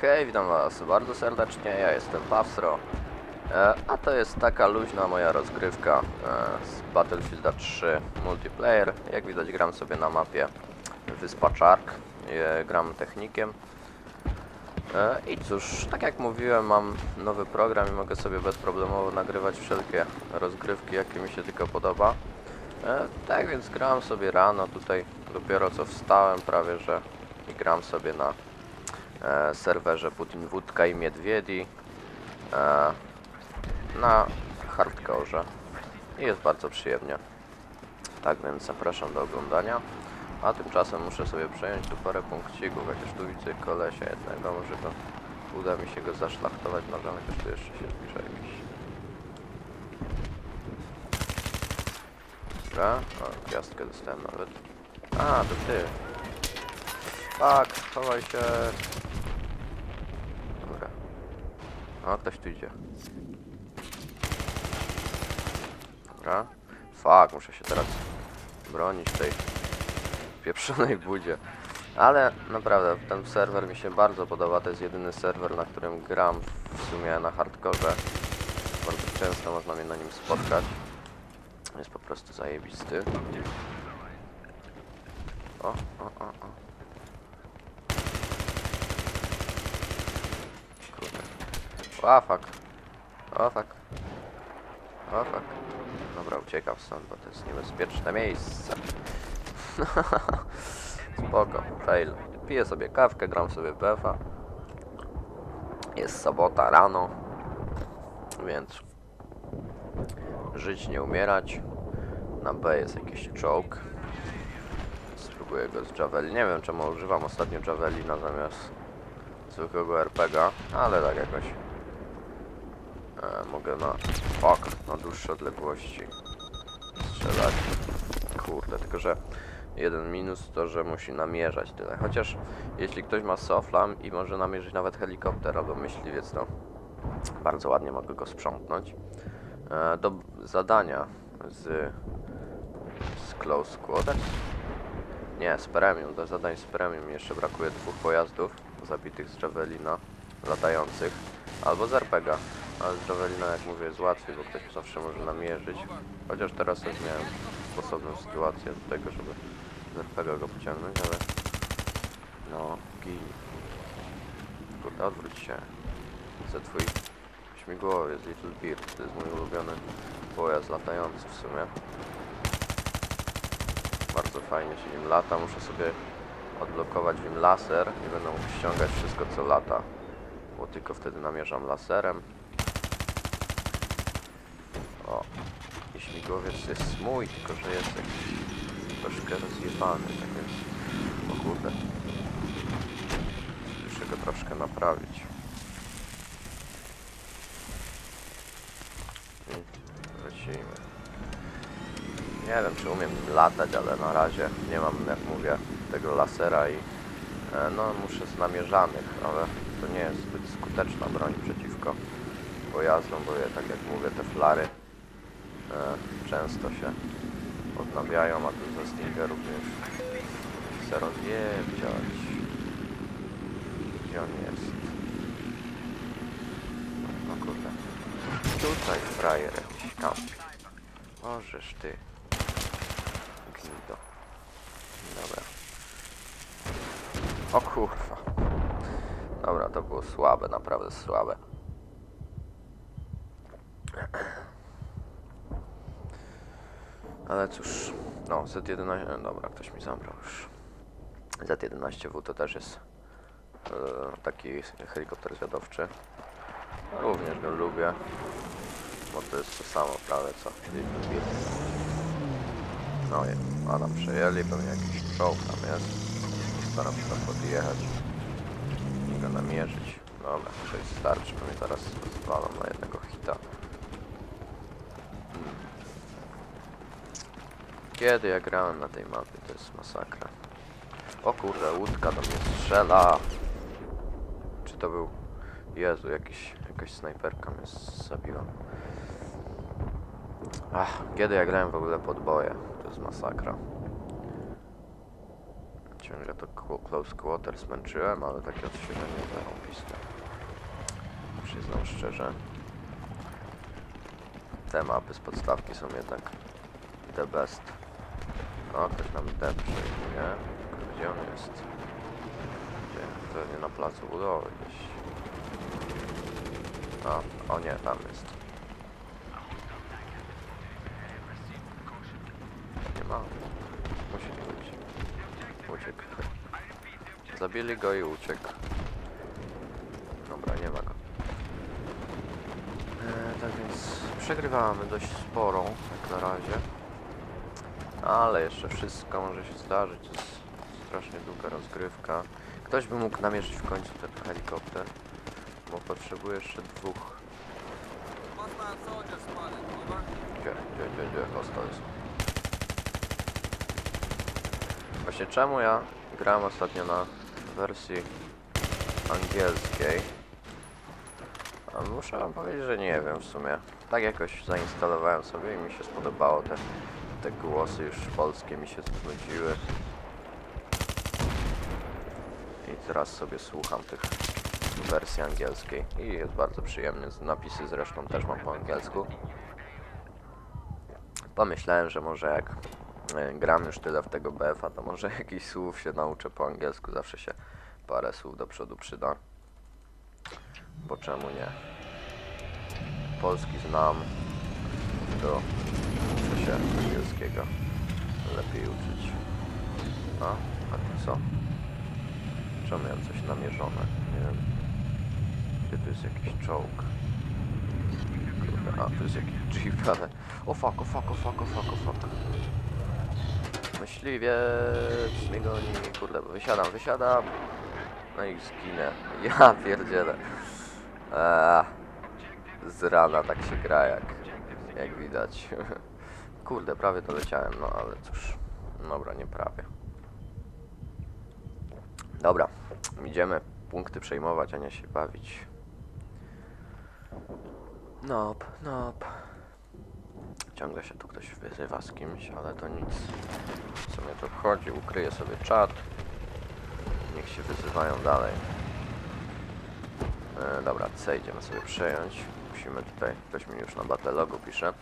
Hej, witam was bardzo serdecznie, ja jestem Pawsro. E, a to jest taka luźna moja rozgrywka e, z Battlefielda 3 multiplayer. Jak widać gram sobie na mapie Wyspa Czark, e, gram technikiem. E, I cóż, tak jak mówiłem, mam nowy program i mogę sobie bezproblemowo nagrywać wszelkie rozgrywki, jakie mi się tylko podoba. E, tak więc gram sobie rano, tutaj dopiero co wstałem prawie, że i gram sobie na serwerze Putin Wódka i Miedwiedzi e, na hardkorze i jest bardzo przyjemnie. Tak więc zapraszam do oglądania. A tymczasem muszę sobie przejąć tu parę punkcików, chociaż tu widzę kolesia jednego, może go uda mi się go zaszlachtować nożem, chociaż tu jeszcze się zbliża jakiś. Dobra, o, gwiazdkę dostałem nawet. A, to ty. Tak, chowaj się. O, ktoś tu idzie. Dobra. Fuck, muszę się teraz bronić tej pieprzonej budzie. Ale naprawdę, ten serwer mi się bardzo podoba. To jest jedyny serwer, na którym gram w sumie na hardkorze. Bardzo często można mnie na nim spotkać. Jest po prostu zajebisty. O, o, o, o. Kurde. O, fuck. O, fuck. O, fuck. Dobra, uciekam stąd, bo to jest niebezpieczne miejsce. Spoko, fail. Piję sobie kawkę, gram sobie befa. Jest sobota rano, więc żyć nie umierać. Na B jest jakiś czołg. Spróbuję go z Javeli. Nie wiem czemu używam ostatnio Javelina zamiast zwykłego RPGa, ale tak jakoś mogę na fuck, na dłuższe odległości strzelać. Kurde, tylko że jeden minus to, że musi namierzać tyle. Chociaż jeśli ktoś ma soflam i może namierzyć nawet helikopter albo myśliwiec, to bardzo ładnie mogę go sprzątnąć. E, do zadania z, z Close Quarters. Nie, z Premium. Do zadań z Premium jeszcze brakuje dwóch pojazdów zabitych z Javelina latających albo z RPGa. Ale z jak mówię, jest łatwiej, bo ktoś zawsze może namierzyć. Chociaż teraz też miałem sposobną sytuację do tego, żeby z RPGa go pociągnąć, ale... No, gin. Kurde, odwróć się. Chcę twój śmigłowiec, Little Beard. To jest mój ulubiony pojazd latający w sumie. Bardzo fajnie się nim lata. Muszę sobie odblokować w nim laser i będę mógł ściągać wszystko co lata. Bo tylko wtedy namierzam laserem. O, i śmigłowiec jest mój, tylko że jest jakiś troszkę rozjebany, tak więc... O kurde. Muszę go troszkę naprawić. I lecimy. Nie wiem, czy umiem latać, ale na razie nie mam, jak mówię, tego lasera i e, no muszę z namierzanych, ale to nie jest zbyt skuteczna broń przeciwko pojazdom, bo je, tak jak mówię, te flary często się odnawiają, a tu ze Stinger również chcę rozjebciać. Gdzie on jest? No kurde. Tutaj frajer jakiś kampi. Możesz ty. Gnido. Dobra. O kurwa. Dobra, to było słabe, naprawdę słabe. Ale cóż, no Z11, dobra, ktoś mi zabrał już. Z11W to też jest e, taki helikopter zwiadowczy. Również go lubię, bo to jest to samo prawie co Beard. No i a nam przejęli, pewnie jakiś czołg tam jest. Staram się tam podjechać i go namierzyć. Dobra, 6 starczy, bo mnie zaraz zwalą na jednego hita. Hmm. Kiedy ja grałem na tej mapie, to jest masakra. O kurde, łódka do mnie strzela. Czy to był... Jezu, jakiś, jakaś snajperka mnie zabiła. Ach, kiedy ja grałem w ogóle podboje? To jest masakra. Ciągle to close quarter zmęczyłem, ale takie odświeżenie zarąbiste. Przyznam szczerze. Te mapy z podstawki są jednak the best. O, ktoś nam D przejmuje. Gdzie on jest? Gdzie? Pewnie na placu budowy gdzieś. A, o nie, tam jest. Nie ma. Musi być. Uciekł. Zabili go i uciekł. Dobra, nie ma go. E, tak więc przegrywamy dość sporą, jak na razie. Ale jeszcze wszystko może się zdarzyć. To jest strasznie długa rozgrywka. Ktoś by mógł namierzyć w końcu ten helikopter. Bo potrzebuję jeszcze dwóch. Gdzie, gdzie, gdzie, gdzie hostel jest? Właśnie czemu ja grałem ostatnio na wersji angielskiej? A muszę wam powiedzieć, że nie wiem w sumie. Tak jakoś zainstalowałem sobie i mi się spodobało. Te, te głosy już polskie mi się znudziły. I teraz sobie słucham tych wersji angielskiej i jest bardzo przyjemny. Napisy zresztą też mam po angielsku. Pomyślałem, że może jak e, gram już tyle w tego BF-a, to może jakichś słów się nauczę po angielsku. Zawsze się parę słów do przodu przyda. Bo czemu nie? Polski znam, muszę się angielskiego lepiej uczyć. A, a tu co? Czemu miałem coś namierzone? Nie wiem. Gdzie tu jest jakiś czołg? Kurde, a tu jest jakiś jeep, ale... O fuck, o fuck, o fuck, o fuck, o fuck. Myśliwiec mnie goni, kurde, wysiadam, wysiadam. No i zginę. Ja pierdzielę. Eee, z rana tak się gra, jak, jak widać. Kurde, prawie doleciałem, no ale cóż. Dobra, nie prawie. Dobra, idziemy punkty przejmować, a nie się bawić. Nop, nop. Ciągle się tu ktoś wyzywa z kimś, ale to nic. Co mnie to obchodzi? Ukryję sobie czat. Niech się wyzywają dalej. E, dobra, C idziemy sobie przejąć. Musimy tutaj, ktoś mi już na batalogu pisze.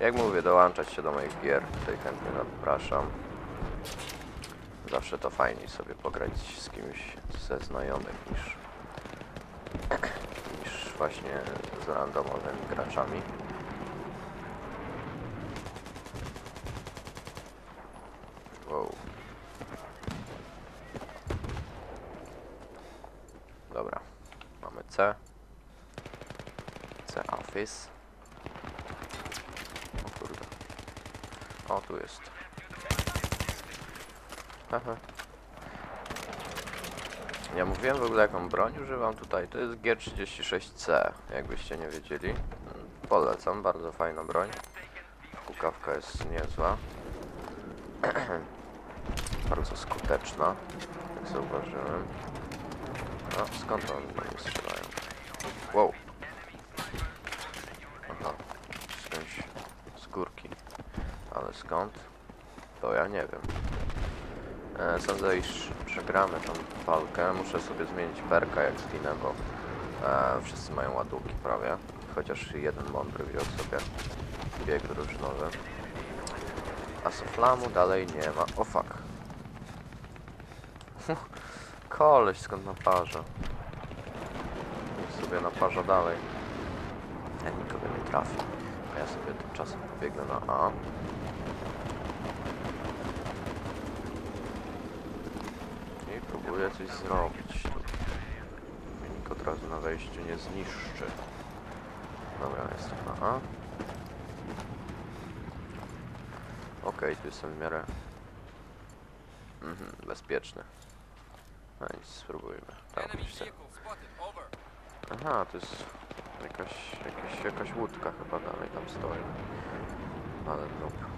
Jak mówię, dołączać się do moich gier. Tutaj chętnie zapraszam. Zawsze to fajniej sobie pograć z kimś ze znajomych niż, niż właśnie z randomowymi graczami. Wow. Dobra, mamy C. C Office. O kurde. O, tu jest. Haha. Ja mówiłem w ogóle jaką broń używam tutaj. To jest G36C, jakbyście nie wiedzieli. Polecam, bardzo fajna broń. Pukawka jest niezła. bardzo skuteczna, jak zauważyłem. A skąd oni strzelają? Wow. Aha, skądś z górki. Ale skąd? To ja nie wiem. E, sądzę, iż przegramy tą walkę. Muszę sobie zmienić perka jak zginę, bo e, wszyscy mają ładunki prawie. Chociaż jeden mądry wziął sobie bieg drużynowy. A soflamu dalej nie ma. O fuck. Koleś skąd naparza. Niech sobie naparza dalej. Ja nikogo nie trafi. A ja sobie tymczasem pobiegnę na A. I próbuję coś zrobić. Nikt od razu na wejściu nie zniszczy. Dobra, jestem na A. Okej, tu jestem w miarę mhm, bezpieczny. No nic, spróbujmy. Tam się. Aha, to jest jakaś, jakaś, jakaś łódka chyba dalej tam stoi. Ale noob.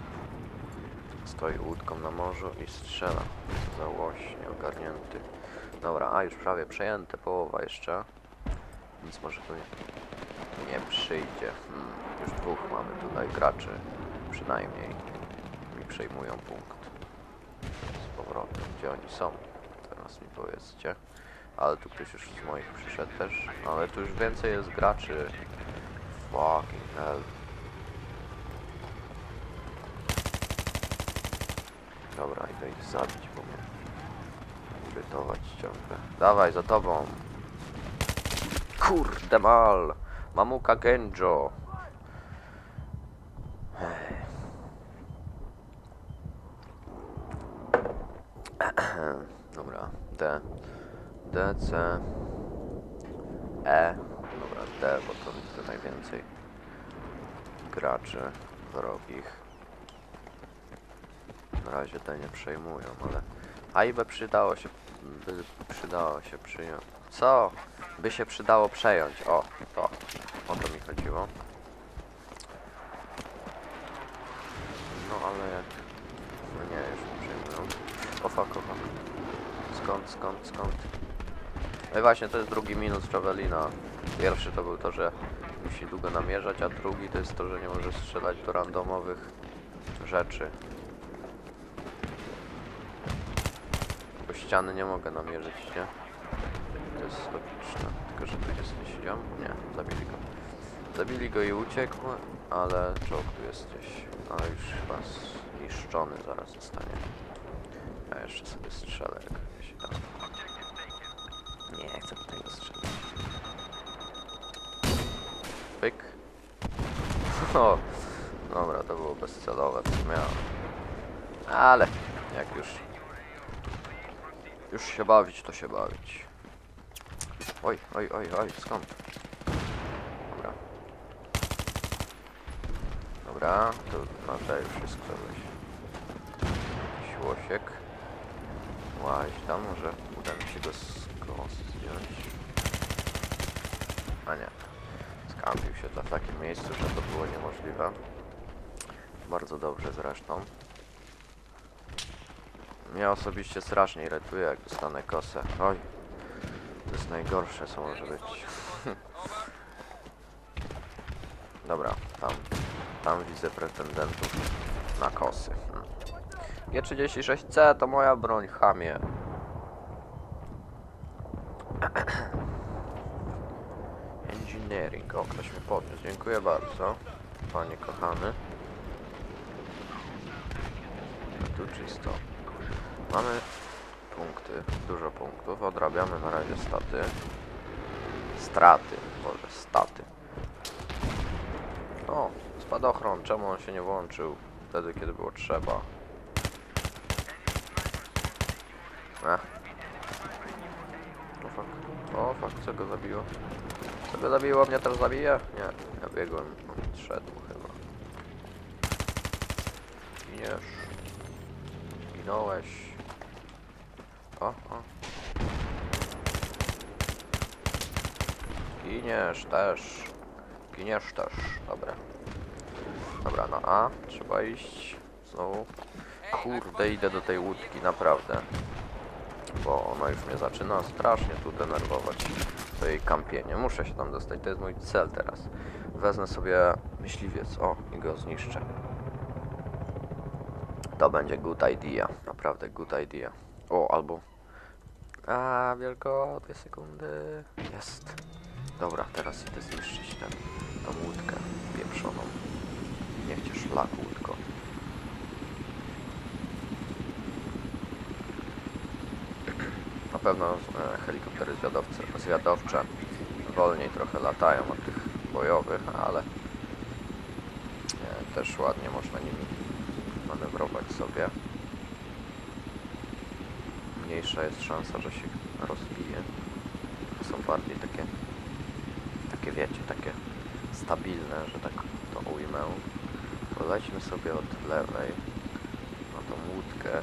Stoi łódką na morzu i strzela. Za łoś, nieogarnięty. Dobra, a już prawie przejęte, połowa jeszcze. Nic może tu nie, nie przyjdzie. Hmm, już dwóch mamy tutaj graczy, przynajmniej. Mi przejmują punkt. Z powrotem, gdzie oni są? Teraz mi powiedzcie. Ale tu ktoś już z moich przyszedł też. Ale tu już więcej jest graczy. Fucking hell. Dobra, idę ich zabić, bo mnie irytować ciągle. Dawaj, za tobą. Kurde mal. Mamuka Genjo. Dobra, D. D, C. E. Dobra, D, bo to widzę najwięcej graczy wrogich. Razie te nie przejmują, ale... A i by przydało się... By przydało się przyjąć... Co? By się przydało przejąć. O, to. O to mi chodziło. No ale jak... No nie, już nie przejmują. O fuck, o fuck. Skąd, skąd, skąd? No i właśnie, to jest drugi minus Javelina. Pierwszy to był to, że musi długo namierzać, a drugi to jest to, że nie może strzelać do randomowych rzeczy. Bo ściany nie mogę namierzyć, nie? To jest logiczne. Tylko, że tu jest ziom? Nie, zabili go. Zabili go i uciekł, ale czołg tu jest gdzieś. Ale już chyba zniszczony zaraz zostanie. Ja jeszcze sobie strzelę, jak się da. Nie, chcę do tego strzelać. Pyk. O, dobra, to było bezcelowe, co miałem. Ale, jak już... Już się bawić, to się bawić. Oj, oj, oj, oj, skąd? Dobra. Dobra, to na te już jest kogoś. Jakiś łosiek. Łaź tam, może uda mi się go zdjąć. A nie. Skampił się dla w takim miejscu, że to było niemożliwe. Bardzo dobrze zresztą. Mnie osobiście strasznie irytuje, jak dostanę kosę. Oj. To jest najgorsze, co może być. Dobra, tam. Tam widzę pretendentów na kosy. Hmm. G36C to moja broń, chamie. Engineering. O, ktoś mnie podniósł. Dziękuję bardzo, panie kochany. Tu czysto. Mamy punkty, dużo punktów. Staty. Straty, może staty. O, spadochron. Czemu on się nie włączył wtedy, kiedy było trzeba? Ech. O fuck. O fuck, co go zabiło? Co go zabiło? Mnie też zabije? Nie, ja biegłem. On szedł chyba. Giniesz. Ginąłeś. O, o. Giniesz też. Giniesz też. Dobra. Dobra, na A. Trzeba iść. Znowu. Kurde, idę do tej łódki, naprawdę. Bo ona już mnie zaczyna strasznie tu denerwować. To jej kampienie. Muszę się tam dostać, to jest mój cel teraz. Wezmę sobie myśliwiec, o, i go zniszczę. To będzie good idea, naprawdę good idea. O, albo... A, wielko, dwie sekundy. Jest. Dobra, teraz idę zniszczyć tę tą łódkę pieprzoną. Niech cię szlak, łódko. Na pewno e, helikoptery zwiadowce, zwiadowcze wolniej trochę latają od tych bojowych, ale e, też ładnie można nimi manewrować sobie. Mniejsza jest szansa, że się rozbije. Są bardziej takie, takie wiecie, takie stabilne, że tak to ujmę. Polećmy sobie od lewej na tą łódkę.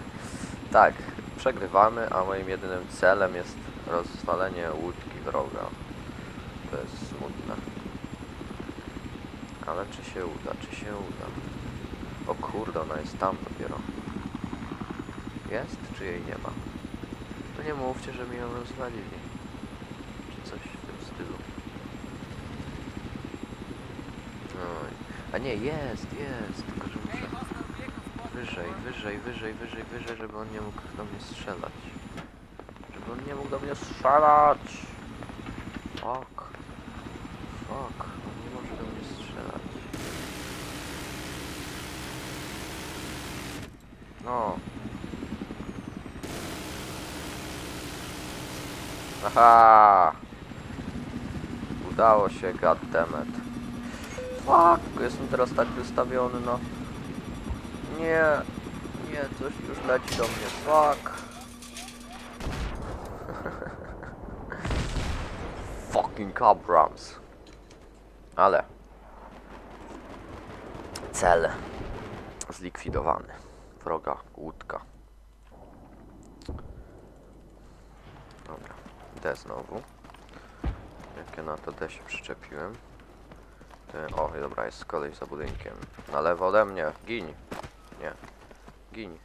tak, przegrywamy, a moim jedynym celem jest rozwalenie łódki wroga. To jest smutne. Ale czy się uda, czy się uda? O kurde, ona jest tam dopiero. Jest, czy jej nie ma? To nie mówcie, że mi ją rozwalili. Czy coś w tym stylu. Oj. A nie, jest, jest, tylko że muszę wyżej, wyżej, wyżej, wyżej, wyżej, żeby on nie mógł do mnie strzelać. On nie mógł do mnie strzelać. Fuck. Fuck. On nie może do mnie strzelać. No. Aha. Udało się, goddammit. Fuck, jestem teraz tak wystawiony, no. Nie. Nie, coś już leci do mnie. Fuck. Fucking Abrams. Ale. Cel. Zlikwidowany. Wroga łódka. Dobra. D znowu. Jak ja na to D się przyczepiłem. Ty, o, dobra, jest kolej za budynkiem. Na lewo ode mnie. Gin. Nie. Gin.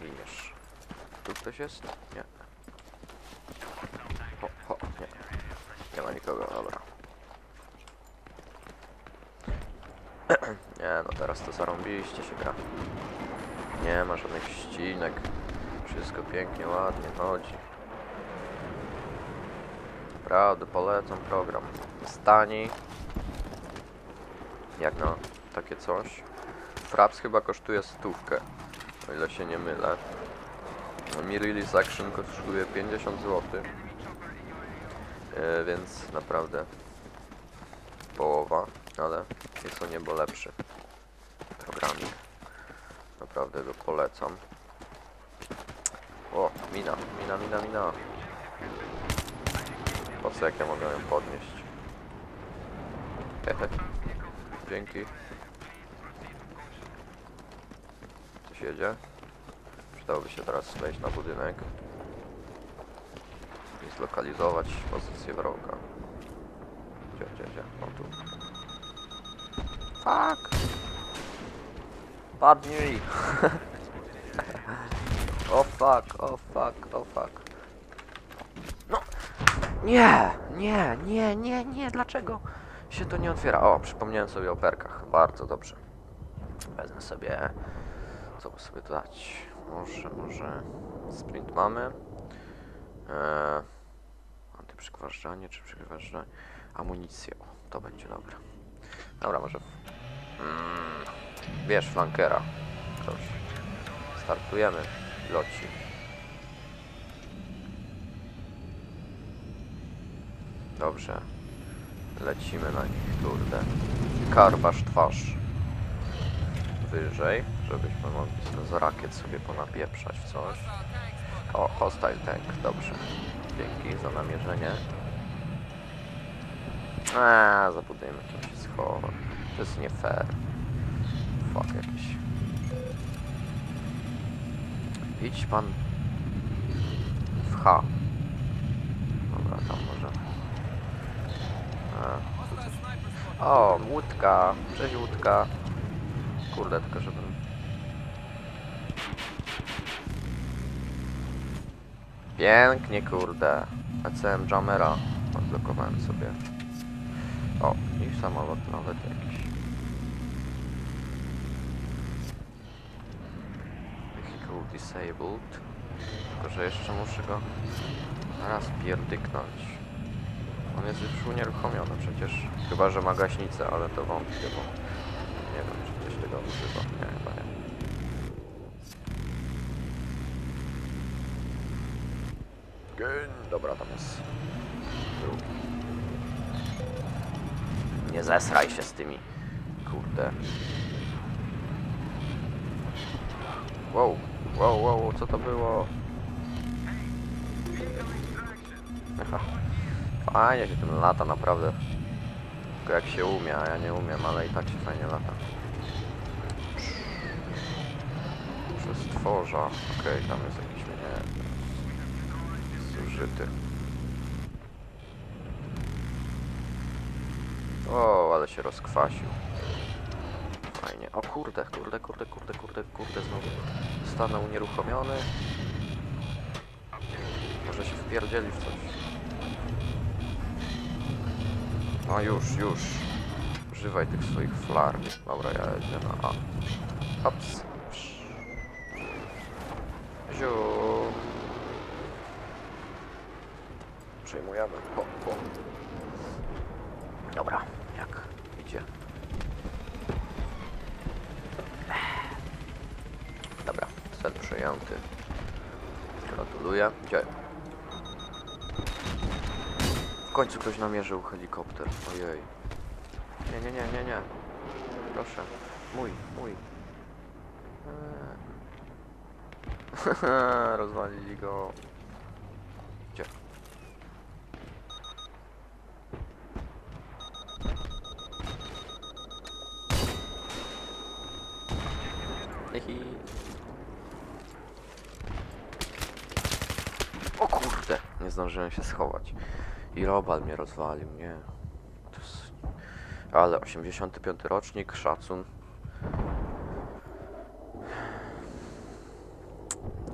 Giniesz. Tu ktoś jest? Nie. Ho, ho, nie. Nie ma nikogo, dobra. nie, no teraz to zarąbiliście się gra. Nie ma żadnych ścinek. Wszystko pięknie, ładnie chodzi. Naprawdę polecam program. Stani. Jak na takie coś. Fraps chyba kosztuje stówkę. O ile się nie mylę. Mi Release Action kosztuje 50 zł. E, więc naprawdę połowa, ale jest o niebo lepszy programik. Naprawdę go polecam. O, mina, mina, mina, mina. Jak ja mogę ją podnieść? Hehe. Dzięki. Coś jedzie? Przydałoby się teraz wejść na budynek i zlokalizować pozycję wroga. Gdzie, gdzie, gdzie? O tu. Fuck! Padnij! o fuck, o fuck, o fuck. Nie! Nie, nie, nie, nie, dlaczego się to nie otwiera? O, przypomniałem sobie o perkach. Bardzo dobrze. Wezmę sobie... Co by sobie dać? Może, może... Sprint mamy. Eee, czy przygważanie? Amunicję. O, to będzie dobre. Dobra, może... Mm, wiesz, flankera. Ktoś. Startujemy. Loci. Dobrze. Lecimy na nich, kurde. Karwasz twarz. Wyżej, żebyśmy mogli z rakiet sobie ponapieprzać w coś. O, hostile tank, dobrze. Dzięki za namierzenie. Eee, za budynkiem się schowa. To jest nie fair. Fuck jakiś. Idź pan w H. Dobra, tam może. A, tu coś. O, łódka. Cześć łódka. Kurde, tylko żebym... Pięknie, kurde. ACM Jammera odblokowałem sobie. O, i samolot nawet jakiś. Vehicle disabled. Tylko, że jeszcze muszę go raz pierdyknąć. On jest już unieruchomiony przecież. Chyba, że ma gaśnicę, ale to wątpię, bo nie wiem, czy ktoś tego używa. Nie, chyba nie. Dobra, tam jest drugi. Nie zesraj się z tymi. Kurde. Wow, wow, wow, co to było? Aha. Fajnie się tym lata, naprawdę. Tylko jak się umie, a ja nie umiem, ale i tak się fajnie lata. Przez tworza. Okej, tam jest jakiś nie. Zużyty. O, ale się rozkwasił. Fajnie. O kurde, kurde, kurde, kurde, kurde, kurde, znowu stanął unieruchomiony. Może się wpierdzieli w coś. No już, już. Używaj tych swoich flar. Dobra, ja jedę na A. Hops. Ziu. Przejmujemy. Bo, bo. Dobra, jak idzie. Dobra, cel przejęty. Gratuluję. Dziękuję. Końcu ktoś namierzył helikopter. Ojej. Nie, nie, nie, nie, nie. Proszę. Mój, mój. Eee. Rozwalili go. Gdzie? Hihi. O kurde, nie zdążyłem się schować. I robal mnie rozwalił, nie. Jest... Ale 85 rocznik, szacun.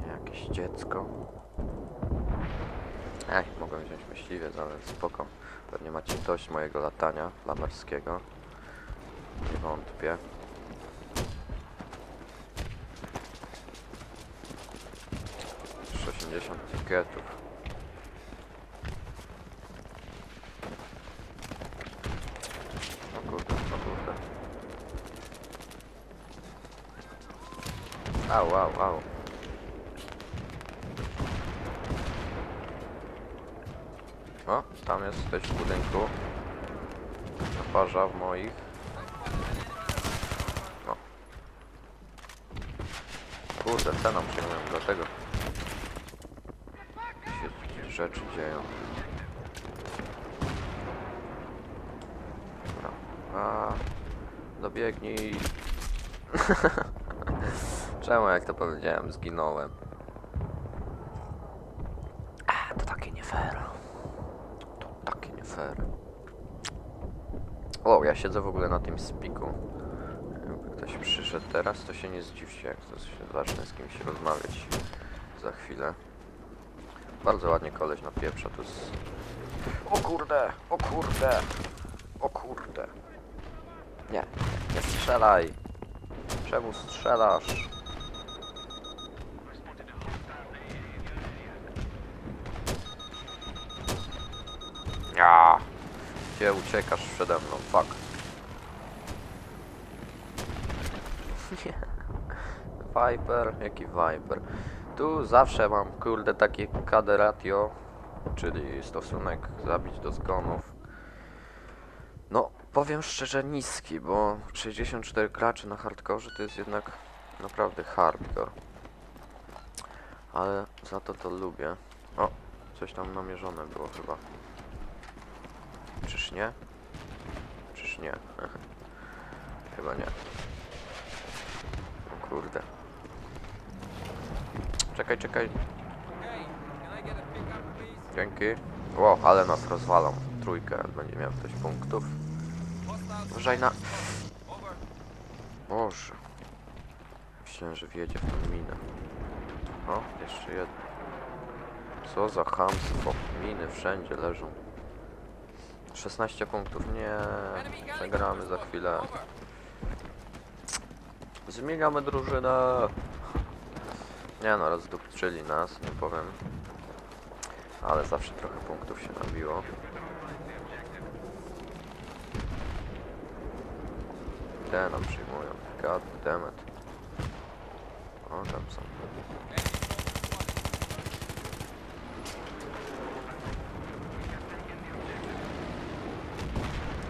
Jakieś dziecko. Ech, mogłem wziąć myśliwiec, ale spoko. Pewnie macie dość mojego latania lamerskiego. Nie wątpię. Już 80 tykietów. O kurde, o kurde. Au, au, au. O, tam jest ktoś w budynku. Naparza w moich. O. Kurde, cenę przyjmują, dlatego się rzeczy dzieją. Dobra. A, dobiegnij. Czemu jak to powiedziałem, zginąłem? A, to takie nie fair. To takie nie fair. O, ja siedzę w ogóle na tym spiku. Jakby ktoś przyszedł teraz, to się nie zdziwcie, jak to się zacznę z kimś rozmawiać za chwilę. Bardzo ładnie koleś na pieprza, to jest... O kurde, o kurde, o kurde. Nie, nie strzelaj. Czemu strzelasz? Gdzie uciekasz przede mną? Fuck. Nie. Viper? Jaki Viper? Tu zawsze mam kurde takie KD ratio, czyli stosunek zabić do zgonów. No, powiem szczerze niski, bo 64 graczy na hardkorze to jest jednak naprawdę hardcore. Ale za to to lubię. O, coś tam namierzone było chyba. Czyż nie? Czyż nie? chyba nie. O kurde. Czekaj, czekaj. Dzięki. Ło, ale nas rozwalą. Trójkę, będzie miał ktoś punktów. Uważaj na... Boże. Myślałem, że wjedzie w tą minę. O, jeszcze jedno. Co za chamstwo. Miny wszędzie leżą. 16 punktów. Nie. Przegramy za chwilę. Zmieniamy drużynę. Nie no, rozdupczyli nas, nie powiem. Ale zawsze trochę punktów się nabiło. Te nam przyjmują. God damn it. O, tam są.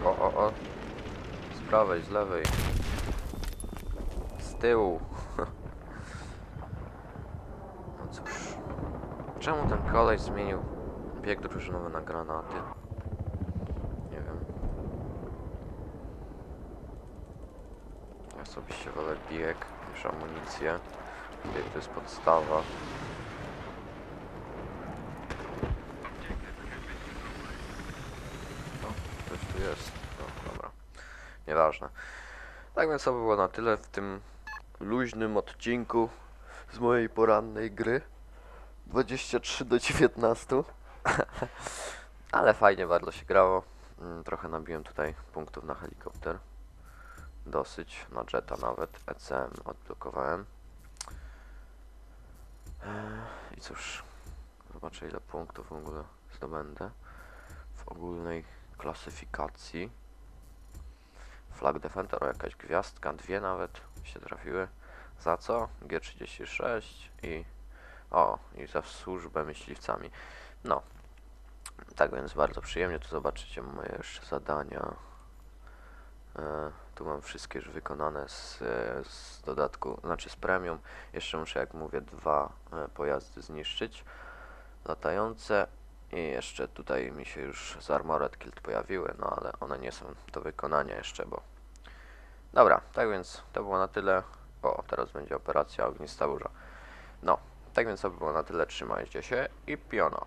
O, o, o. Z prawej, z lewej. Z tyłu. No cóż. Czemu ten koleś zmienił bieg drużynowy na granaty? Nie wiem. Ja osobiście wolę bieg niż amunicję. Bieg to jest podstawa. O, ktoś tu jest. No, dobra. Nieważne. Tak więc to by było na tyle w tym luźnym odcinku z mojej porannej gry. 23 do 19. Ale fajnie bardzo się grało. Mm, Trochę nabiłem tutaj punktów na helikopter. Dosyć, na jeta nawet. ECM odblokowałem. Eee, I cóż, zobaczę ile punktów w ogóle zdobędę w ogólnej klasyfikacji. Flag Defender, o jakaś gwiazdka, dwie nawet się trafiły. Za co? G36 i o, i za służbę myśliwcami. No, tak więc bardzo przyjemnie. Tu zobaczycie moje jeszcze zadania. E, tu mam wszystkie już wykonane z, z dodatku, znaczy z premium. Jeszcze muszę, jak mówię, dwa e, pojazdy zniszczyć. Latające i jeszcze tutaj mi się już z Armored Kilt pojawiły, no ale one nie są do wykonania jeszcze, bo... Dobra, tak więc to było na tyle. O, teraz będzie operacja Ognista Burza. No, tak więc to było na tyle. Trzymajcie się i piono.